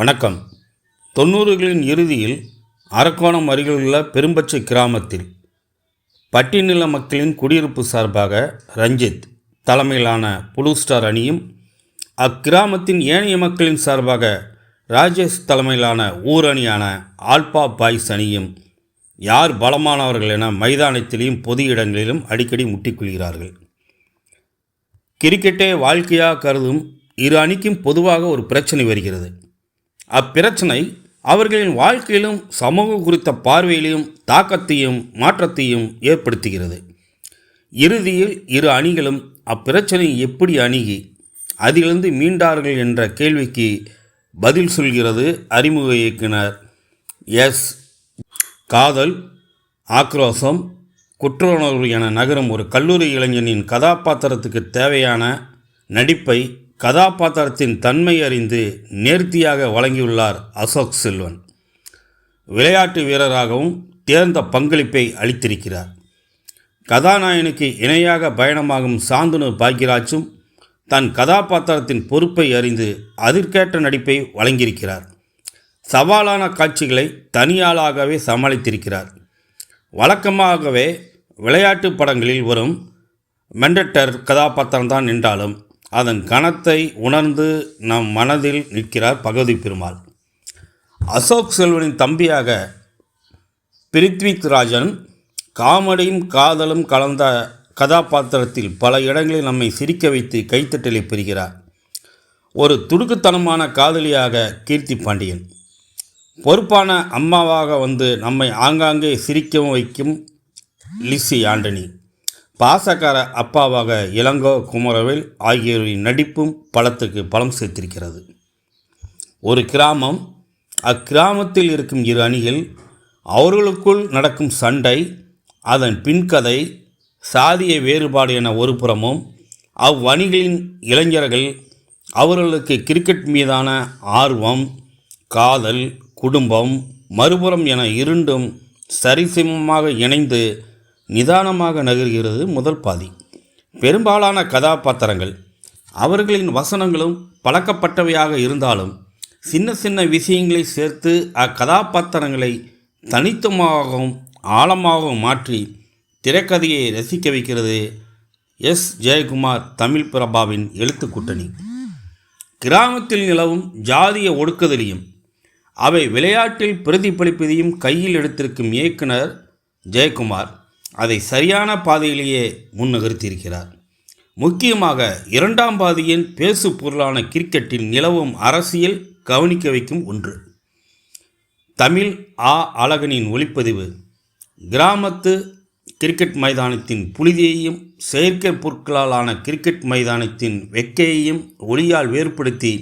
வணக்கம். தொண்ணூறுகளின் இறுதியில் அரக்கோணம் அருகிலுள்ள பெரும்பச்சை கிராமத்தில் பட்டிநில மக்களின் குடியிருப்பு சார்பாக ரஞ்சித் தலைமையிலான புளூ ஸ்டார் அணியும் அக்கிராமத்தின் ஏனைய மக்களின் சார்பாக ராஜேஷ் தலைமையிலான ஊர் அணியான ஆல்பா பாய்ஸ் அணியும் யார் பலமானவர்கள் என மைதானத்திலையும் பொது இடங்களிலும் அடிக்கடி முட்டிக்கொள்கிறார்கள். கிரிக்கெட்டே வாழ்க்கையாக கருதும் இரு அணிக்கும் பொதுவாக ஒரு பிரச்சனை வருகிறது. அப்பிரச்சனை அவர்களின் வாழ்க்கையிலும் சமூகம் குறித்த பார்வையிலும் தாக்கத்தையும் மாற்றத்தையும் ஏற்படுத்துகிறது. இறுதியில் இரு அணிகளும் அப்பிரச்சனையை எப்படி அணுகி அதிலிருந்து மீண்டார்கள் என்ற கேள்விக்கு பதில் சொல்கிறது அறிமுக இயக்குனர் எஸ். காதல் ஆக்ரோஷம் குற்றணர்வு என நகரும் ஒரு கல்லூரி இளைஞனின் கதாபாத்திரத்துக்கு தேவையான நடிப்பை கதாபாத்திரத்தின் தன்மை அறிந்து நேர்த்தியாக வழங்கியுள்ளார் அசோக் செல்வன். விளையாட்டு வீரராகவும் தேர்ந்த பங்களிப்பை அளித்திருக்கிறார். கதாநாயகனுக்கு இணையாக பயணமாகும் சாந்தனு பாக்யராஜும் தன் கதாபாத்திரத்தின் பொறுப்பை அறிந்து அதற்கேற்ற நடிப்பை வழங்கியிருக்கிறார். சவாலான காட்சிகளை தனியாளாகவே சமாளித்திருக்கிறார். வழக்கமாகவே விளையாட்டு படங்களில் வரும் மெண்டட்டர் கதாபாத்திரம்தான் என்றாலும் அதன் கணத்தை உணர்ந்து நம் மனதில் நிற்கிறார் பகவதி பெருமாள். அசோக் செல்வனின் தம்பியாக பிரித்விக் ராஜன் காமெடியும் காதலும் கலந்த கதாபாத்திரத்தில் பல இடங்களில் நம்மை சிரிக்க வைத்து கைத்தட்டலை பெறுகிறார் ஒரு துடுக்குத்தனமான காதலியாக கீர்த்தி பாண்டியன். பொறுப்பான அம்மாவாக வந்து நம்மை ஆங்காங்கே சிரிக்கவும் வைக்கும் லிசி ஆண்டனி. பாசக்கார அப்பாவாக இளங்கோ குமரவேல் ஆகியோரின் நடிப்பும் பலத்துக்கு பலம் சேர்த்திருக்கிறது. ஒரு கிராமம் அக்கிராமத்தில் இருக்கும் இரு அணிகள் அவர்களுக்குள் நடக்கும் சண்டை அதன் பின்கதை சாதிய வேறுபாடு என ஒரு புறமும் அவ்வணிகளின் இளைஞர்கள் அவர்களுக்கு கிரிக்கெட் மீதான ஆர்வம் காதல் குடும்பம் மறுபுறம் என இருண்டும் சரிசமமாக இணைந்து நிதானமாக நகர்கிறது முதல் பாதி. பெரும்பாலான கதாபாத்திரங்கள் அவர்களின் வசனங்களும் பழக்கப்பட்டவையாக இருந்தாலும் சின்ன சின்ன விஷயங்களை சேர்த்து அக்கதாபாத்திரங்களை தனித்துவமாகவும் ஆழமாகவும் மாற்றி திரைக்கதையை ரசிக்க வைக்கிறது எஸ். ஜெயக்குமார் தமிழ் பிரபாவின் எழுத்து கூட்டணி. கிராமத்தில் நிலவும் ஜாதிய ஒடுக்குதலையும் அவை விளையாட்டில் பிரதிபலிப்பதையும் கையில் எடுத்திருக்கும் இயக்குனர் ஜெயக்குமார். அதை சரியான பாதையிலேயே முன்னகர்த்தியிருக்கிறார் முக்கியமாக இரண்டாம் பாதியின் பேசு பொருளான கிரிக்கெட்டில் நிலவும் அரசியல் கவனிக்க வைக்கும் ஒன்று. தமிழ் ஆ அழகனின் ஒளிப்பதிவு. கிராமத்து கிரிக்கெட் மைதானத்தின் புழுதியையும் செயற்கை பொருட்களாலான கிரிக்கெட் மைதானத்தின் வெக்கையையும் ஒளியால் வேறுபடுத்தி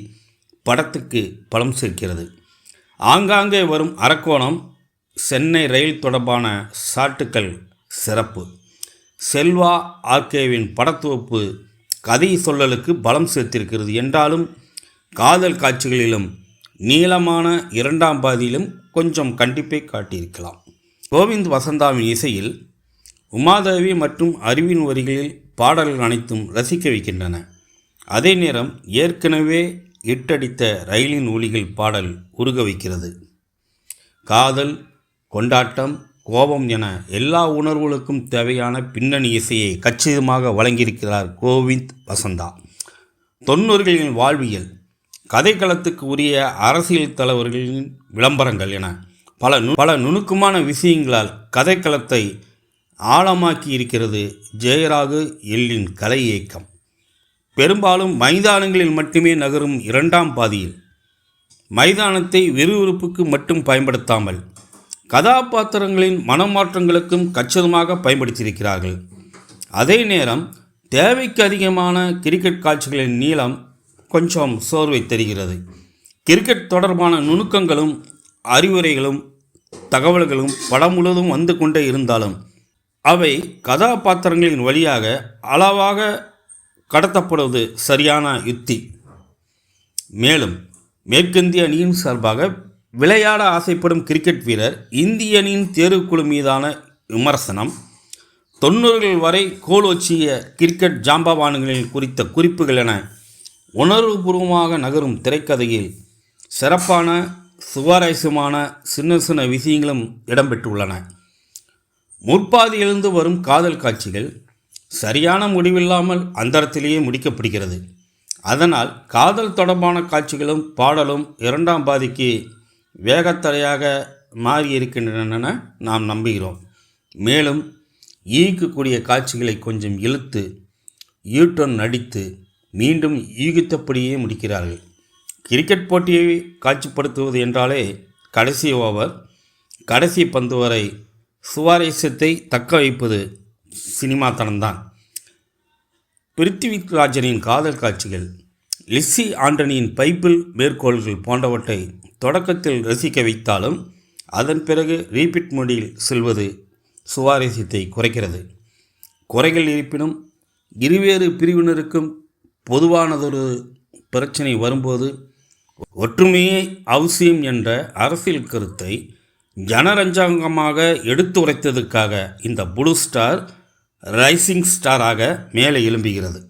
படத்துக்கு பலம் சேர்க்கிறது. ஆங்காங்கே வரும் அரக்கோணம் சென்னை ரயில் தொடர்பான சாட்டுக்கள் சிறப்பு. செல்வா ஆர்கேவின் படத்துவப்பு கதை சொல்லலுக்கு பலம் சேர்த்திருக்கிறது என்றாலும் காதல் காட்சிகளிலும் நீளமான இரண்டாம் பாதியிலும் கொஞ்சம் கண்டிப்பை காட்டியிருக்கலாம். கோவிந்த் வசந்தாவின் இசையில் உமாதேவி மற்றும் அறிவின் வரிகளில் பாடல்கள் அனைத்தும் ரசிக்க வைக்கின்றன. அதே நேரம் ஏற்கனவே இட்டடித்த ரயிலின் ஒளிகள் பாடல் உருக வைக்கிறது. காதல் கொண்டாட்டம் கோபம் என எல்லா உணர்வுகளுக்கும் தேவையான பின்னணி இசையை கச்சிதமாக வழங்கியிருக்கிறார் கோவிந்த் வசந்தா. தொண்ணூறுகளின் வாழ்வியல் கதைக்களத்துக்கு உரிய அரசியல் தலைவர்களின் விளம்பரங்கள் என பல நு பல நுணுக்கமான விஷயங்களால் கதைக்களத்தை ஆழமாக்கி இருக்கிறது ஜெயராகு எல்லின் கலை இயக்கம். பெரும்பாலும் மைதானங்களில் மட்டுமே நகரும் இரண்டாம் பாதியில் மைதானத்தை விறுவிறுப்புக்கு மட்டும் பயன்படுத்தாமல் கதாபாத்திரங்களின் மனமாற்றங்களுக்கும் கச்சிதமாக பயன்படுத்தியிருக்கிறார்கள். அதே நேரம் தேவைக்கு அதிகமான கிரிக்கெட் காட்சிகளின் நீளம் கொஞ்சம் சோர்வை தருகிறது. கிரிக்கெட் தொடர்பான நுணுக்கங்களும் அறிவுரைகளும் தகவல்களும் படம் முழுவதும் வந்து கொண்டே இருந்தாலும் அவை கதாபாத்திரங்களின் வழியாக அளவாக கடத்தப்படுவது சரியான யுக்தி மேலும் மேற்கிந்திய அணியின் சார்பாக விளையாட ஆசைப்படும் கிரிக்கெட் வீரர் இந்திய அணியின் தேர்வுக்குழு மீதான விமர்சனம். தொண்ணூறுகள் வரை கோலோச்சிய கிரிக்கெட் ஜாம்பவான்களில் குறித்த குறிப்புகள் என உணர்வுபூர்வமாக நகரும் திரைக்கதையில் சிறப்பான சுவாரஸ்யமான சின்ன சின்ன விஷயங்களும் இடம்பெற்றுள்ளன. முற்பாதியிலிருந்து வரும் காதல் காட்சிகள் சரியான முடிவில்லாமல் அந்தரத்திலேயே முடிக்கப்படுகிறது. அதனால் காதல் தொடர்பான காட்சிகளும் பாடலும் இரண்டாம் பாதிக்கு வேகத்தடையாக மாறியிருக்கின்றன நாம் நம்புகிறோம். மேலும் ஈர்க்கக்கூடிய காட்சிகளை கொஞ்சம் இழுத்து யூட்டன் நடித்து மீண்டும் யூகித்தபடியே முடிக்கிறார்கள். கிரிக்கெட் போட்டியை காட்சிப்படுத்துவது என்றாலே கடைசி ஓவர் கடைசி பந்து வரை சுவாரஸ்யத்தை தக்க வைப்பது சினிமாத்தனம்தான். பிருத்திவிராஜனின் காதல் காட்சிகள் லிஸ்ஸி ஆண்டனியின் பைபிள் மேற்கோள்கள் போன்றவற்றை தொடக்கத்தில் ரசிக்க வைத்தாலும் அதன் பிறகு ரீபிட் மொழியில் செல்வது சுவாரஸ்யத்தை குறைக்கிறது. குறைகள் இருப்பினும் இருவேறு பிரிவினருக்கும் பொதுவானதொரு பிரச்சனை வரும்போது ஒற்றுமையே அவசியம் என்ற அரசியல் கருத்தை ஜனரஞ்சாங்கமாக எடுத்து உரைத்ததுக்காக இந்த புளூ ஸ்டார் ரைசிங் ஸ்டாராக மேலே எழும்புகிறது.